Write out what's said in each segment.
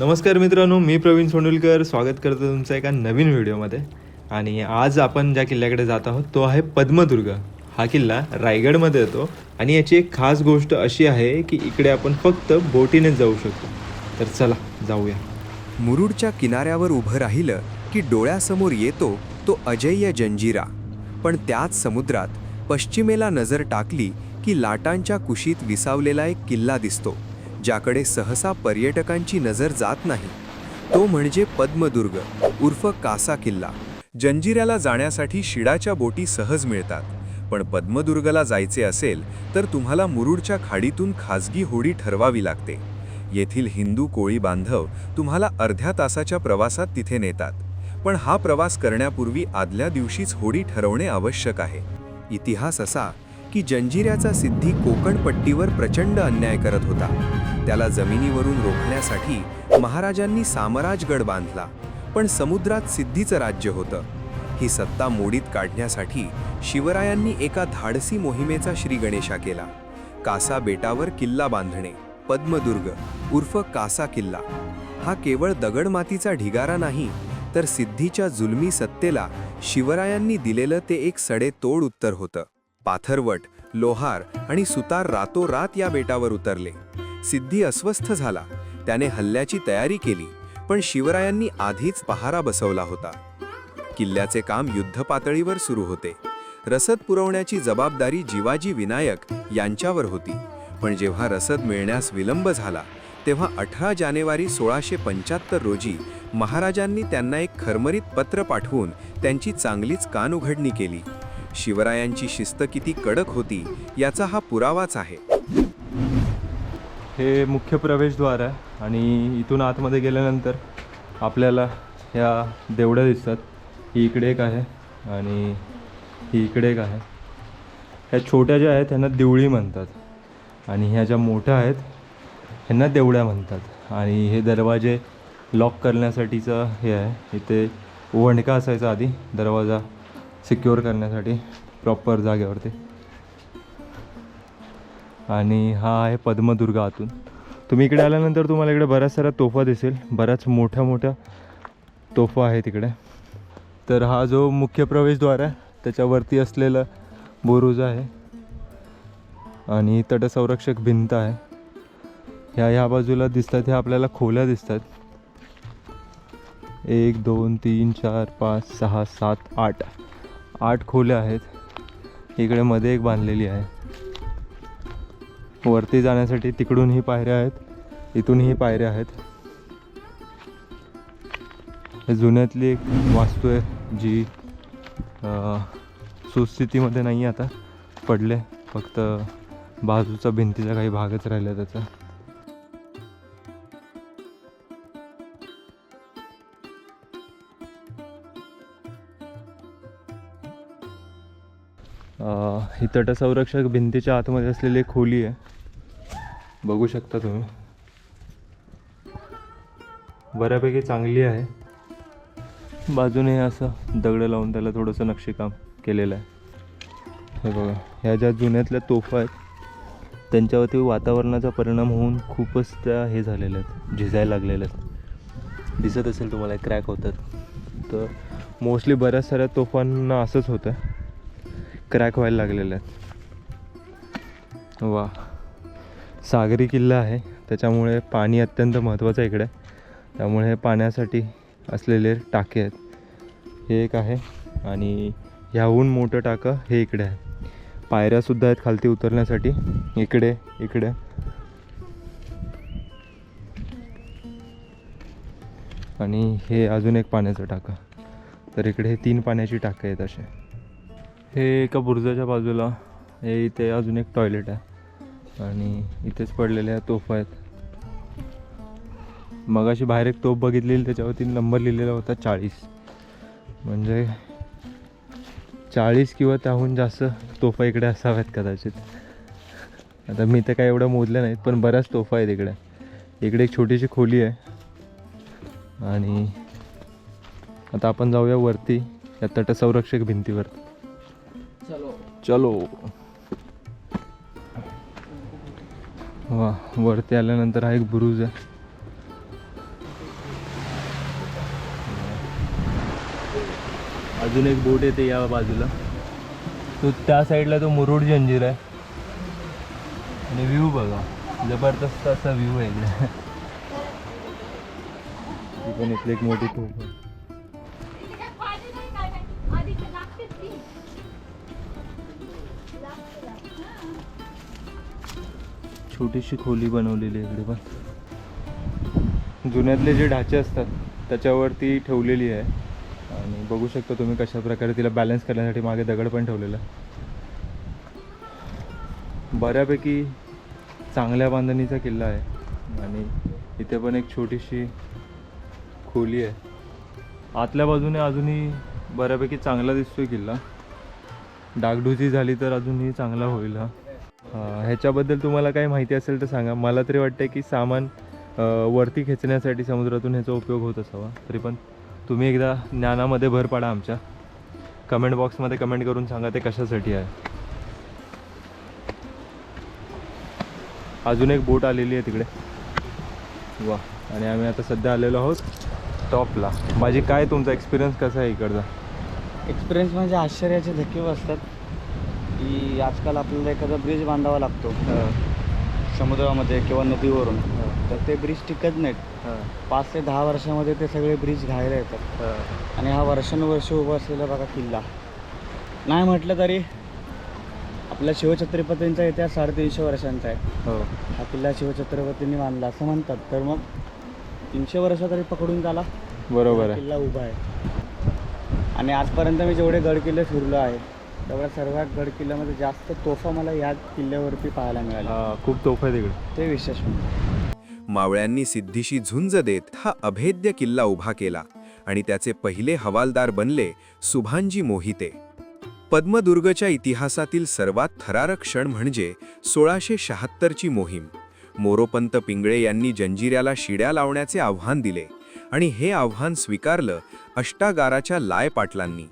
नमस्कार मित्रांनो मी प्रवीण सोंडुलकर. स्वागत करतो तुमचं एका नवीन व्हिडिओमध्ये. आणि आज आपण ज्या किल्ल्याकडे जात आहोत तो आहे पद्मदुर्ग. हा किल्ला रायगडमध्ये येतो. आणि याची एक खास गोष्ट अशी आहे की इकडे आपण फक्त बोटीने जाऊ शकतो. तर चला जाऊया. मुरुडच्या किनाऱ्यावर उभं राहिलं की डोळ्यासमोर येतो तो अजय्य जंजिरा. पण त्याच समुद्रात पश्चिमेला नजर टाकली की लाटांच्या कुशीत विसावलेला एक किल्ला दिसतो. ज्याकडे सहसा पर्यटकांची नजर जात नाही तो म्हणजे पद्मदुर्ग उर्फ कासा किल्ला. जंजिऱ्याला जाण्यासाठी शिडाच्या बोटी सहज मिळतात पण पद्मदुर्गला जायचे असेल तर तुम्हाला मुरुडच्या खाडीतून खाजगी होडी ठरवावी लागते. येथील हिंदू कोळी बांधव तुम्हाला अर्ध्या तासाच्या प्रवासात तिथे नेतात. पण हा प्रवास करण्यापूर्वी आदल्या दिवशीच होडी ठरवणे आवश्यक आहे. इतिहास असा की जंजिऱ्याचा सिद्धी कोकण पट्टीवर प्रचंड अन्याय करत होता. त्याला जमिनीवरून रोखण्यासाठी महाराजांनी सामराजगड बांधला पण समुद्रात सिद्धीचं राज्य होतं. ही सत्ता मोडीत काढण्यासाठी शिवरायांनी एका धाडसी मोहिमेचा श्रीगणेशा केला कासा बेटावर किल्ला बांधणे पद्मदुर्ग उर्फ कासा किल्ला. हा केवळ दगडमातीचा ढिगारा नाही तर सिद्धीच्या जुलमी सत्तेला शिवरायांनी दिलेलं ते एक सडेतोड उत्तर होतं. पाथरवट लोहार आणि सुतार रातोरात या बेटावर उतरले. सिद्धी अस्वस्थ झाला. त्याने हल्ल्याची तयारी केली पण शिवरायांनी आधीच पहारा बसवला होता. किल्ल्याचे काम युद्धपातळीवर सुरू होते. रसद पुरवण्याची जबाबदारी जिवाजी विनायक यांच्यावर होती. पण जेव्हा रसद मिळण्यास विलंब झाला तेव्हा अठरा जानेवारी सोळाशे पंच्याहत्तर रोजी महाराजांनी त्यांना एक खरमरीत पत्र पाठवून त्यांची चांगलीच कानउघडणी केली. शिवरायांची शिस्त किती कडक होती याचा हा पुरावाच आहे. हे मुख्य प्रवेशद्वार आहे आणि इथून आतमध्ये गेल्यानंतर आपल्याला ह्या देवड्या दिसतात. ही इकडे एक आहे आणि ही इकडे एक आहे. ह्या छोट्या ज्या आहेत ह्यांना देवळी म्हणतात. आणि ह्या ज्या मोठ्या आहेत ह्यांना देवड्या म्हणतात. आणि हे दरवाजे लॉक करण्यासाठीचं हे आहे. इथे वणका असायचा आधी दरवाजा सिक्युअर करण्यासाठी प्रॉपर जागेवरती. आणि हा आहे पद्मदुर्गा आतून. तुम्ही इकडे आल्यानंतर तुम्हाला इकडे बऱ्याच साऱ्या तोफा दिसेल. बऱ्याच मोठ्या मोठ्या तोफा आहेत इकडे. तर हा जो मुख्य प्रवेशद्वार आहे त्याच्यावरती असलेलं बुरुज आहे आणि तटसंरक्षक भिंत आहे. ह्या ह्या बाजूला दिसतात ह्या आपल्याला खोल्या दिसतात. एक दोन तीन चार पाच सहा सात आठ. आठ खोल्या आहेत. इकडे मध्ये एक बांधलेली आहे. वरती जाण्यासाठी तिकडूनही पायऱ्या आहेत. इथूनही पायऱ्या आहेत. हे जुन्यातली एक वास्तू आहे जी सुस्थितीमध्ये नाही आहे आता पडले. फक्त बाजूचा भिंतीचा काही भागच राहिला त्याचा. ही तटसंरक्षक भिंतीच्या आतमध्ये असलेली एक खोली आहे. बघू शकता तुम्ही. बऱ्यापैकी चांगली आहे. बाजूने असं दगड लावून त्याला थोडंसं नक्षीकाम केलेलं आहे. हे बघा ह्या ज्या जुन्यातल्या तोफा आहेत त्यांच्यावरती वातावरणाचा परिणाम होऊन खूपच त्या हे झालेल्या आहेत झिजायला लागलेल्या आहेत. दिसत असेल तुम्हाला क्रॅक होतात. तर मोस्टली बऱ्याच साऱ्या तोफांना असंच होतं. क्रॅक व्हायला लागलेल्या आहेत. वा सागरी किल्ला आहे. त्याच्यामुळे पाणी अत्यंत महत्त्वाचं आहे इकडे. त्यामुळे पाण्यासाठी असलेले टाके आहेत. हे एक आहे आणि ह्याहून मोठं टाकं हे इकडे आहे. पायऱ्यासुद्धा आहेत खालती उतरण्यासाठी. इकडे इकडे. आणि हे अजून एक पाण्याचं टाकं. तर इकडे हे तीन पाण्याची टाकं आहेत असे. हे एका बुर्जाच्या बाजूला. हे इथे अजून एक टॉयलेट आहे. आणि इथेच पडलेल्या तोफा आहेत. मगाशी बाहेर एक तोफ बघितलेली त्याच्यावरती नंबर लिहिलेला होता चाळीस. म्हणजे चाळीस किंवा त्याहून जास्त तोफा इकडे असाव्यात कदाचित. आता मी तर काय एवढं मोजल्या नाहीत पण बऱ्याच तोफा आहेत इकडे. इकडे एक छोटीशी खोली आहे. आणि आता आपण जाऊया वरती या तटसंरक्षक भिंतीवर. चलो. वा वरती आल्यानंतर हा एक बुरुज आहे. अजून एक बोट येते या बाजूला. तो त्या साईडला तो मुरुड जंजीर आहे. आणि व्ह्यू बघा जबरदस्त असा व्ह्यू आहे इकडे. पण इथली एक मोठी टोप आहे. छोटीशी खोली बनवलेली आहे इकडे पण जुन्यातले जे ढाचे असतात त्याच्यावरती ठेवलेली आहे. आणि बघू शकता तुम्ही कशा प्रकारे तिला बॅलन्स करण्यासाठी मागे दगड पण ठेवलेला आहे. बऱ्यापैकी चांगल्या बांधणीचा किल्ला आहे. आणि इथे पण एक छोटीशी खोली आहे. आतल्या बाजूने अजूनही बऱ्यापैकी चांगला दिसतोय किल्ला. डागडुजी झाली तर अजूनही चांगला होईल हा. ह्याच्याबद्दल तुम्हाला काही माहिती असेल तर सांगा. मला तरी वाटतं की सामान वरती खेचण्यासाठी समुद्रातून ह्याचा उपयोग होत असावा. तरी पण तुम्ही एकदा ज्ञानामध्ये भर पाडा आमच्या. कमेंट बॉक्समध्ये कमेंट करून सांगा ते कशासाठी आहे. अजून एक बोट आलेली आहे तिकडे. वा आणि आम्ही आता सध्या आलेलो आहोत टॉपला. माझी काय तुमचा एक्सपिरियन्स कसा आहे इकडचा? एक्सपिरियन्स म्हणजे आश्चर्याचे धक्के बसतात. की आजकाल आपल्याला एखादा ब्रिज बांधावा लागतो. समुद्रामध्ये किंवा नदीवरून. तर ते ब्रिज टिकत नाहीत. पाच ते दहा वर्षामध्ये ते सगळे ब्रिज घायला येतात. आणि हा वर्षानुवर्ष उभा असलेला बघा किल्ला. नाही म्हटलं तरी आपल्या शिवछत्रपतींचा इतिहास साडेतीनशे वर्षांचा आहे. हो. हा किल्ला शिवछत्रपतींनी बांधला असं म्हणतात. तर मग तीनशे वर्ष तरी पकडून त्याला बरोबर किल्ला उभा आहे. आणि आजपर्यंत मी जेवढे गड किल्ले फिरलो आहे तेवढ्या सर्वात गड किल्ल्यामध्ये जास्त तोफा मला या किल्ल्यावरती पाहायला मिळाल्या हा, खूप तोफ आहे तिकडे. ते विशेष म्हणजे. मावळ्यांनी सिद्धीशी झुंज देत हा अभेद्य किल्ला उभा केला आणि त्याचे पहिले हवालदार बनले सुभानजी मोहिते. पद्मदुर्गच्या इतिहासातील सर्वात थरारक क्षण म्हणजे सोळाशे शहात्तरची मोहीम. मोरोपंत पिंगळे यांनी जंजिऱ्याला शिड्या लावण्याचे आव्हान दिले आणि हे आव्हान स्वीकारलं अष्टागाराच्या लाय पाटलांनी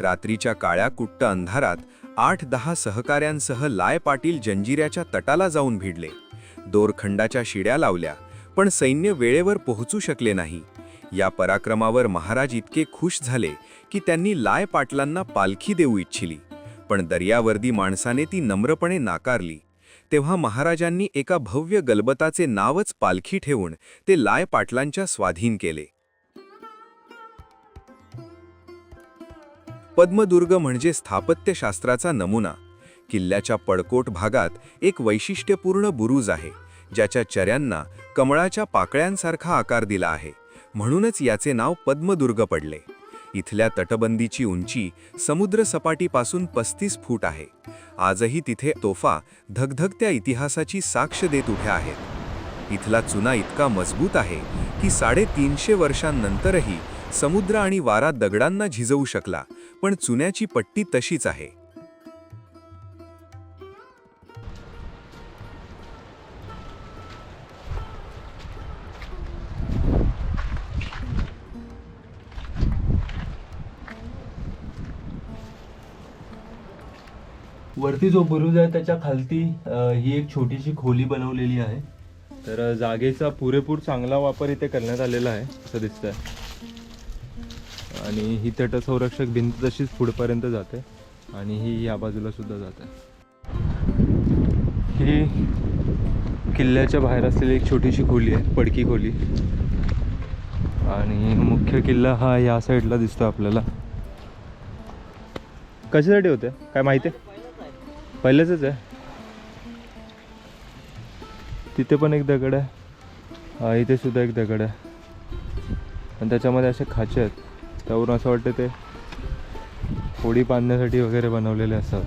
रात्रीच्या काळ्या कुट्ट अंधारात आठ दहा सहकाऱ्यांसह लाय पाटील जंजिऱ्याच्या तटाला जाऊन भिडले. दोरखंडाच्या शिड्या लावल्या पण सैन्य वेळेवर पोहोचू शकले नाही. या पराक्रमावर महाराज इतके खुश झाले की त्यांनी लाय पाटलांना पालखी देऊ इच्छिली. पण दर्यावर्दी माणसाने ती नम्रपणे नाकारली. तेव्हा महाराजांनी एका भव्य गलबताचे नावच पालखी ठेवून ते लाय पाटलांच्या स्वाधीन केले. पद्मदुर्ग म्हणजे स्थापत्यशास्त्राचा नमुना. किल्ल्याच्या पडकोट भागात एक वैशिष्ट्यपूर्ण बुरुज आहे ज्याच्या चऱ्यांना कमळाच्या पाकळ्यांसारखा आकार दिला आहे म्हणूनच याचे नाव पद्मदुर्ग पडले. इथल्या तटबंदीची उंची समुद्र सपाटीपासून पस्तीस फूट आहे. आजही तिथे तोफा धगधगत्या इतिहासाची साक्ष देत उभ्या आहेत. इथला चुना इतका मजबूत आहे की साडेतीनशे वर्षांनंतरही समुद्र आणि वारा दगडांना झिजवू शकला पण चुन्याची पट्टी तशीच आहे. वरती जो बुरुज आहे त्याच्या खालती अ, ही एक छोटीशी खोली बनवलेली आहे. तर अ, जागेचा पुरेपूर चांगला वापर इथे करण्यात आलेला आहे असं दिसतंय. आणि ही तटसंरक्षक भिंत तशीच पुढपर्यंत जाते आणि ही या बाजूला सुद्धा जाते. ही किल्ल्याच्या बाहेर असलेली एक छोटीशी खोली आहे पडकी खोली. आणि मुख्य किल्ला हा या साईडला दिसतो आपल्याला. कशासाठी होते? काय माहिती? आहे पहिलेच आहे. तिथे पण एक दगड आहे. इथे सुद्धा एक दगड आहे. आणि त्याच्यामध्ये असे खाचे आहेत. त्यावरून असं वाटतं ते होडी बांधण्यासाठी वगैरे बनवलेले असतात.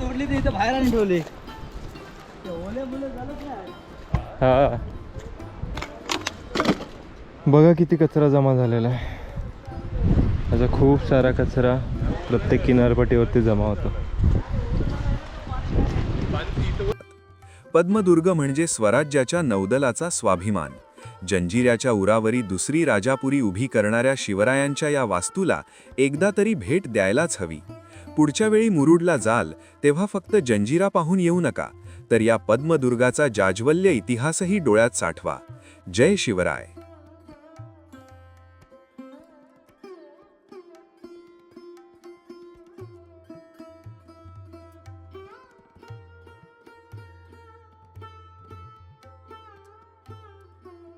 तोडली तर इथं बाहेर आणि ठेवले. हा. बघा किती कचरा जमा झालेला आहे. असा खूप सारा कचरा प्रत्येक किनारपट्टीवरती जमा होतो. पद्मदुर्ग म्हणजे स्वराज्याच्या नौदलाचा स्वाभिमान. जंजिऱ्याच्या उरावरी दुसरी राजापुरी उभी करणाऱ्या शिवरायांच्या या वास्तूला एकदा तरी भेट द्यायलाच हवी. पुढच्या वेळी मुरुडला जाल तेव्हा फक्त जंजिरा पाहून येऊ नका तर या पद्मदुर्गाचा जाज्वल्य इतिहासही डोळ्यात साठवा. जय शिवराय.